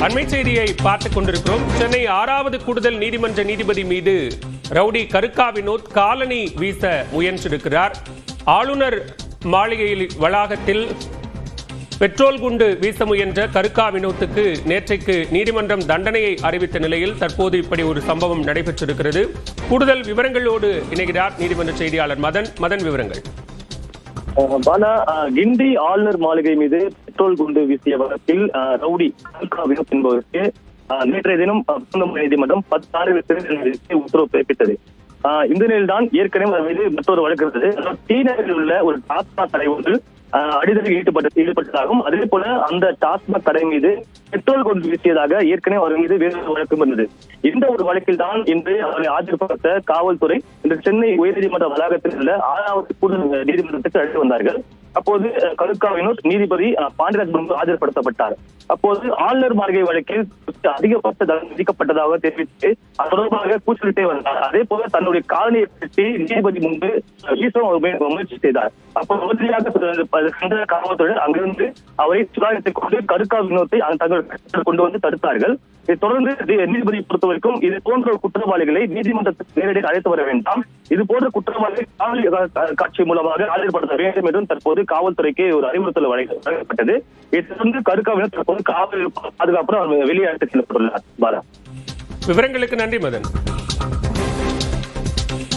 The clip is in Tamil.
அண்மை செய்தியை பார்த்துக் கொண்டிருக்கிறோம். சென்னை ஆறாவது கூடுதல் நீதிமன்ற நீதிபதி மீது ரவுடி கருக்கா வினோத் காலனி வீச முயன்றிருக்கிறார். ஆளுநர் மாளிகையில் வளாகத்தில் பெட்ரோல் குண்டு வீச முயன்ற கருக்கா வினோத்துக்கு நேற்றைக்கு நீதிமன்றம் தண்டனையை அறிவித்த நிலையில் தற்போது இப்படி ஒரு சம்பவம் நடைபெற்றிருக்கிறது. கூடுதல் விவரங்களோடு இணைகிறார் நீதிமன்ற செய்தியாளர் மதன். மதன் விவரங்கள். பாலா கிண்டி ஆளுநர் மாளிகை மீது பெட்ரோல் குண்டு வீசிய வழக்கில் ரவுடி என்பவருக்கு நேற்றைய தினம் நீதிமன்றம் பத்து ஆறு உத்தரவு பிறப்பித்தது. அஹ் இந்த நிலையில்தான் ஏற்கனவே மீது மற்றொரு வழக்கு இருந்தது. அதாவது உள்ள ஒரு டாஸ்மாக் கடை ஒன்று அஹ் அடிதலில் ஈடுபட்டு ஈடுபட்டதாகவும் அதே போல அந்த டாஸ்மாக் கடை மீது பெட்ரோல் கொண்டு வீசியதாக ஏற்கனவே அவர் மீது வேறு ஒரு வழக்கும் இருந்தது. இந்த ஒரு வழக்கில் தான் இன்று அவரை ஆஜர்படுத்த காவல்துறை இந்த சென்னை உயர்நீதிமன்ற வளாகத்தில் உள்ள ஆறாவது கூடுதல் நீதிமன்றத்துக்கு அழைத்து வந்தார்கள். அப்போது அஹ், நீதிபதி பாண்டியராஜ் முன்பு ஆஜர்படுத்தப்பட்டார். அப்போது ஆளுநர் மாளிகை வழக்கில் அதிகபட்ச தண்டனை விதிக்கப்பட்டதாக தெரிவித்து அது தொடர்பாக கூச்சலிட்டே வந்தார். அதே போல தன்னுடைய காலனியை பற்றி நீதிபதி முன்பு ஈஸ்வரன் முயற்சி செய்தார். அப்போ உறுதியாக சென்ற காவல்துறையினர் அங்கிருந்து அவரை சுதாரித்துக் கொண்டு கருக்கா வினோத்தை அந்த தங்கள் கொண்டு வந்து தடுத்தார்கள். தொடர்ந்து நீதிபதியை பொறுத்த வரைக்கும் இது போன்ற குற்றவாளிகளை நீதிமன்றத்துக்கு நேரடியாக அழைத்து வர வேண்டாம். இது போன்ற குற்றவாளிகளை காட்சி மூலமாக ஆஜர்படுத்த வேண்டும் என்றும் தற்போது காவல்துறைக்கு ஒரு அறிவுறுத்தல் வழங்கப்பட்டது. இதை தொடர்ந்து கருக்காவினர் தற்போது காவல் பாதுகாப்பு வெளியே அழைத்து செல்லப்பட்டுள்ளார். பாலா. விவரங்களுக்கு நன்றி மதன்.